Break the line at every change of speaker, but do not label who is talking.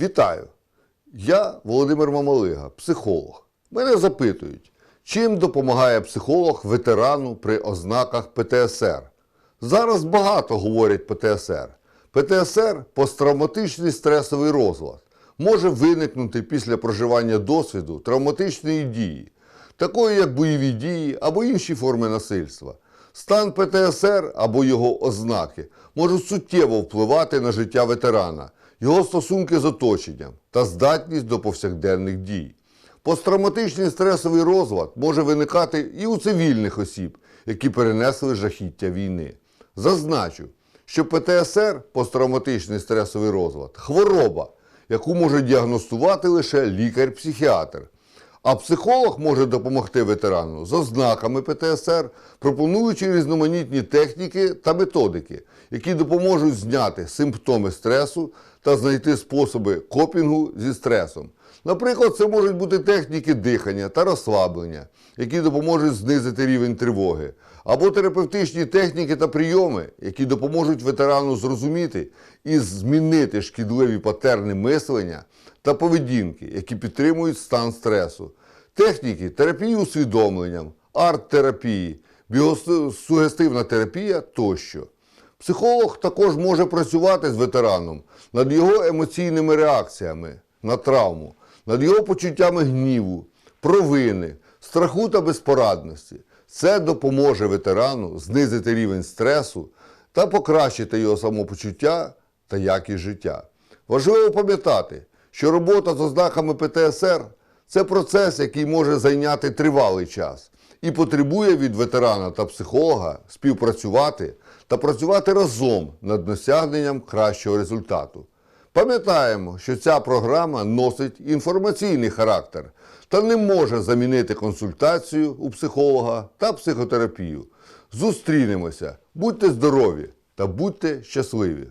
Вітаю! Я Володимир Мамалига, психолог. Мене запитують, чим допомагає психолог ветерану при ознаках ПТСР. Зараз багато говорять ПТСР. ПТСР посттравматичний стресовий розлад. Може виникнути після проживання досвіду травматичної дії, такої як бойові дії або інші форми насильства. Стан ПТСР або його ознаки можуть суттєво впливати на життя ветерана, його стосунки з оточенням та здатність до повсякденних дій. Посттравматичний стресовий розлад може виникати і у цивільних осіб, які перенесли жахіття війни. Зазначу, що ПТСР посттравматичний стресовий розлад хвороба, яку може діагностувати лише лікар-психіатр. А психолог може допомогти ветерану за знаками ПТСР, пропонуючи різноманітні техніки та методики, які допоможуть зняти симптоми стресу та знайти способи копінгу зі стресом. Наприклад, це можуть бути техніки дихання та розслаблення, які допоможуть знизити рівень тривоги, або терапевтичні техніки та прийоми, які допоможуть ветерану зрозуміти і змінити шкідливі патерни мислення та поведінки, які підтримують стан стресу. Техніки терапії усвідомленням, арт-терапії, біосугестивна терапія тощо. Психолог також може працювати з ветераном над його емоційними реакціями на травму, над його почуттями гніву, провини, страху та безпорадності. Це допоможе ветерану знизити рівень стресу та покращити його самопочуття та якість життя. Важливо пам'ятати, що робота з ознаками ПТСР це процес, який може зайняти тривалий час і потребує від ветерана та психолога співпрацювати та працювати разом над досягненням кращого результату. Пам'ятаємо, що ця програма носить інформаційний характер та не може замінити консультацію у психолога та психотерапію. Зустрінемося, будьте здорові та будьте щасливі!